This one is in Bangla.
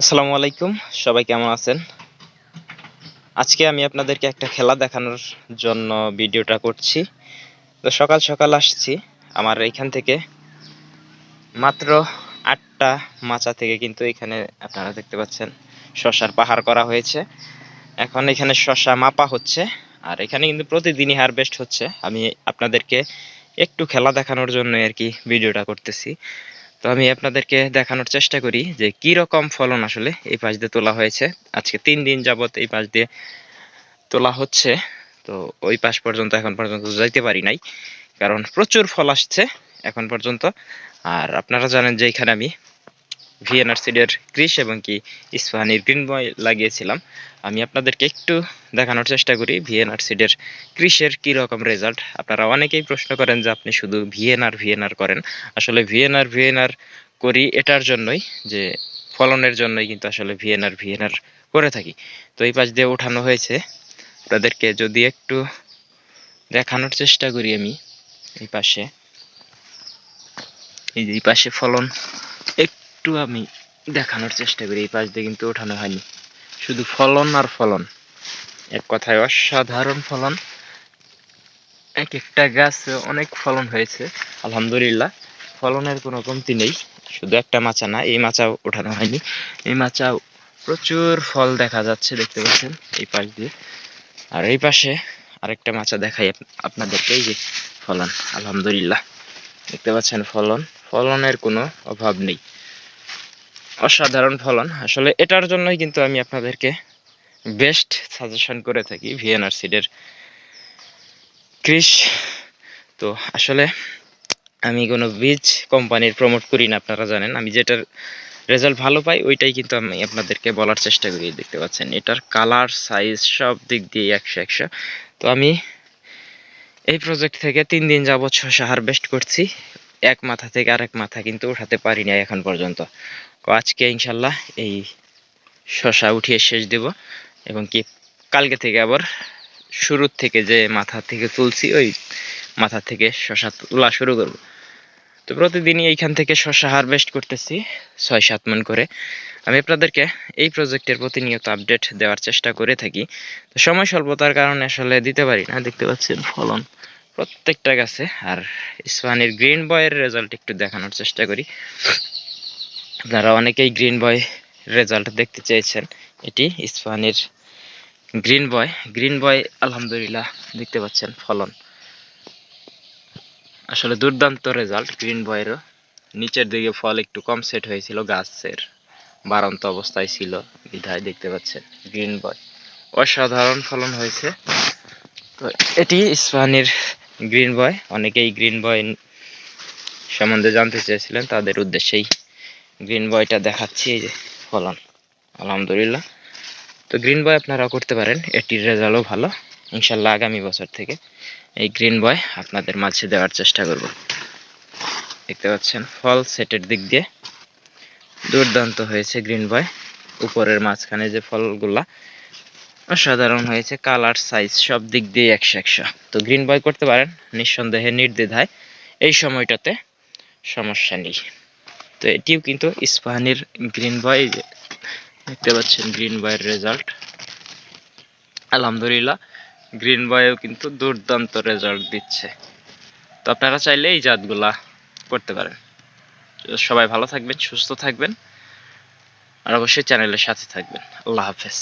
আসসালামু আলাইকুম, সবাই কেমন আছেন? আজকে আমি আপনাদেরকে একটা খেলা দেখানোর জন্য ভিডিওটা করছি। তো সকাল সকাল আসছি, আমার এইখান থেকে মাত্র আটটা মাচা থেকে কিন্তু এখানে আপনারা দেখতে পাচ্ছেন, শশার পাহাড় করা হয়েছে। এখন এখানে শশা মাপা হচ্ছে, আর এখানে কিন্তু প্রতিদিনই হারভেস্ট হচ্ছে। আমি আপনাদেরকে একটু খেলা দেখানোর জন্য আর কি ভিডিওটা করতেছি। তো আমি আপনাদেরকে দেখানোর চেষ্টা করি যে কি রকম ফলন আসলে এই পাশ দিয়ে তোলা হয়েছে। আজকে তিন দিন যাবত এই পাশ দিয়ে তোলা হচ্ছে। তো ওই পাশ পর্যন্ত এখন পর্যন্ত যাইতে পারি নাই, কারণ প্রচুর ফল আসছে এখন পর্যন্ত। আর আপনারা জানেন যে এখানে আমি ভিএনআর সিডের ক্রিস এবং কি ইস্পাহানির গ্রিন বয় লাগিয়েছিলাম। আমি আপনাদেরকে একটু দেখানোর চেষ্টা করি ভিএনআর সিডের ক্রিসের কি রকম রেজাল্ট আপনারা অনেকেই প্রশ্ন করেন যে আপনি শুধু ভিএনআর ভিএনআর করেন। আসলে ভিএনআর ভিএনআর করি এটার জন্যই যে ফলনের জন্যই কিন্তু আসলে ভিএনআর ভিএনআর করে থাকি। তো এই পাশ দিয়ে উঠানো হয়েছে। আপনাদেরকে যদি একটু দেখানোর চেষ্টা করি আমি এই পাশে। এই যে এই পাশে ফলন। একটু আমি দেখানোর চেষ্টা করি, এই পাশ দিয়ে কিন্তু ওঠানো হয়নি। শুধু ফলন আর ফলন। এক কথায় অসাধারণ ফলন। এক একটা গাছ অনেক ফলন হয়েছে, আলহামদুলিল্লাহ। ফলনের কোনো কমতি নেই, শুধু একটা মাচা না, এই মাচাও ওঠানো হয়নি। এই মাচাও প্রচুর ফল দেখা যাচ্ছে, দেখতে পাচ্ছেন, এই পাশ দিয়ে। আর এই পাশে আরেকটা মাচা দেখাই আপ- আপনাদেরকে, এই যে ফলন, আলহামদুলিল্লাহ। দেখতে পাচ্ছেন, ফলন। ফলনের কোনো অভাব নেই। অসাধারণ ফলন। আসলে এটার জন্যই কিন্তু আমি আপনাদেরকে বেস্ট সাজেশন করে থাকি ভিএনআর সিডের কৃষ। তো আসলে আমি কোনো বীজ কোম্পানির প্রমোট করি না, আপনারা জানেন। আমি যেটার রেজাল্ট ভালো পাই, ওইটাই কিন্তু আমি আপনাদেরকে বলার চেষ্টা করি, দেখতে পাচ্ছেন। এটার কালার সাইজ সব দিক দিয়ে একশো একশো। তো আমি এই প্রজেক্ট থেকে তিন দিন যাবৎ শসা হারভেস্ট করছি। এক মাথা থেকে আরেক মাথা কিন্তু উঠাতে পারি না এখন পর্যন্ত। আজকে ইনশাল্লাহ এই শসা উঠিয়ে শেষ দেব এবং কি কালকে থেকে আবার শুরুর থেকে যে মাথা থেকে তুলছি, ওই মাথা থেকে শসা তোলা শুরু করব। তো প্রতিদিনই এইখান থেকে শসা হারভেস্ট করতেছি ছয় সাত মন করে। আমি আপনাদেরকে এই প্রজেক্টের প্রতিনিয়ত আপডেট দেওয়ার চেষ্টা করে থাকি। তো সময় স্বল্পতার কারণে আসলে দিতে পারি না, দেখতে পাচ্ছেন ফলন প্রত্যেকটা গাছে। আর ইসফানির গ্রিন বয়ের রেজাল্ট একটু দেখানোর চেষ্টা করি। আপনারা অনেকেই গ্রিন বয় রেজাল্ট দেখতে চেয়েছেন। এটি ইসফানির গ্রিন বয় গ্রিন বয় আলহামদুলিল্লাহ, দেখতে পাচ্ছেন ফলন। আসলে দুর্দান্ত রেজাল্ট গ্রিন বয়েরও নিচের দিকে ফল একটু কম সেট হয়েছিল, গাছের বাড়ন্ত অবস্থায় ছিল বিধায় দেখতে পাচ্ছেন গ্রিন বয় অসাধারণ ফলন হয়েছে। তো এটি ইসফানির গ্রিন বয় অনেকেই গ্রিন বয় সম্বন্ধে জানতে চেয়েছিলেন, তাদের উদ্দেশ্যেই গ্রিন বয়টা দেখাচ্ছি, এই যে ফলন। আলহামদুলিল্লাহ। তো গ্রিন বয় আপনারা করতে পারেন, এটির রেজাল্টও ভালো। ইনশাল্লাহ আগামী বছর থেকে এই গ্রিন বয় আপনাদের মাঝে দেওয়ার চেষ্টা করব। দেখতে পাচ্ছেন, ফল সেটের দিক দিয়ে দুর্দান্ত হয়েছে গ্রিন বয় উপরের মাঝখানে যে ফলগুলা অসাধারণ হয়েছে, কালার সাইজ সব দিক দিয়ে একশো একশো। তো গ্রিন বয় করতে পারেন, নিঃসন্দেহে নির্দ্বিধায়। এই সময়টাতে সমস্যা নেই। তো এটিও কিন্তু ইস্পাহানির গ্রিন বয় দেখতে পাচ্ছেন গ্রিন বয়ের রেজাল্ট আলহামদুলিল্লাহ, গ্রিন বয়েও কিন্তু দুর্দান্ত রেজাল্ট দিচ্ছে। তো আপনারা চাইলে এই জাতগুলা করতে পারেন। সবাই ভালো থাকবেন, সুস্থ থাকবেন, আর অবশ্যই চ্যানেলের সাথে থাকবেন। আল্লাহ হাফেজ।